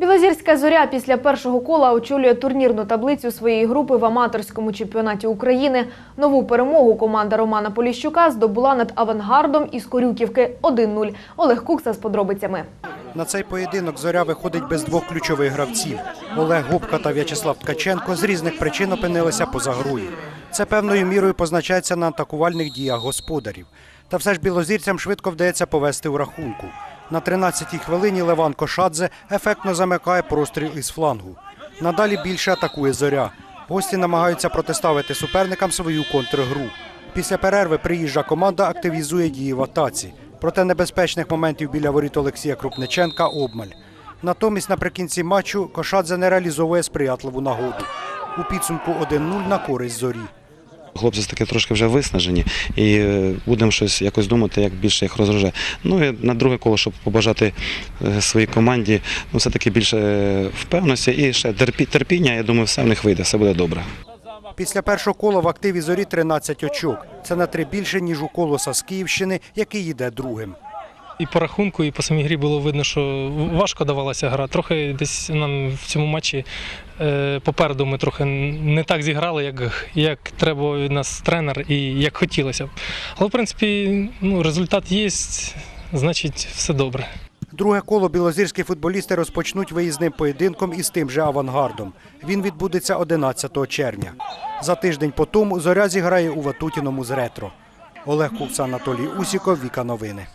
Білозірська зоря після першого кола очолює турнірну таблицю своєї групи в аматорському чемпіонаті України. Нову перемогу команда Романа Поліщука здобула над авангардом із Корюківки 1-0. Олег Кукса з подробицями. На цей поєдинок зоря виходить без двох ключових гравців. Олег Губка та В'ячеслав Ткаченко з різних причин опинилися поза грою. Це певною мірою позначається на атакувальних діях господарів. Та все ж білозірцям швидко вдається повести у рахунку. На 13-й хвилині Леван Кошадзе ефектно замикає простріл із флангу. Надалі більше атакує зоря. Гості намагаються протиставити суперникам свою контргру. Після перерви приїжджа команда активізує дії в атаці. Проте небезпечних моментів біля воріт Олексія Крупниченка обмаль. Натомість наприкінці матчу Кошадзе не реалізовує сприятливу нагоду. У підсумку 1-0 на користь зорі. Хлопці таки трошки вже виснажені, і е, будемо щось якось думати, як більше їх розроже. Ну і на друге коло, щоб побажати е, своїй команді, ну все-таки більше е, впевненості і ще терпі- терпіння. Я думаю, все в них вийде, все буде добре. Після першого кола в активі зорі 13 очок. Це на три більше, ніж у колоса з Київщини, який йде другим. І по рахунку, і по самій грі було видно, що важко давалася гра. Трохи десь нам в цьому матчі е, попереду ми трохи не так зіграли, як, як треба від нас тренер і як хотілося б. Але в принципі ну, результат є, значить все добре. Друге коло білозірські футболісти розпочнуть виїзним поєдинком із тим же авангардом. Він відбудеться 11 червня. За тиждень по тому зоря зіграє у Ватутіному з ретро. Олег Кукса, Анатолій Усіков, Віка Новини.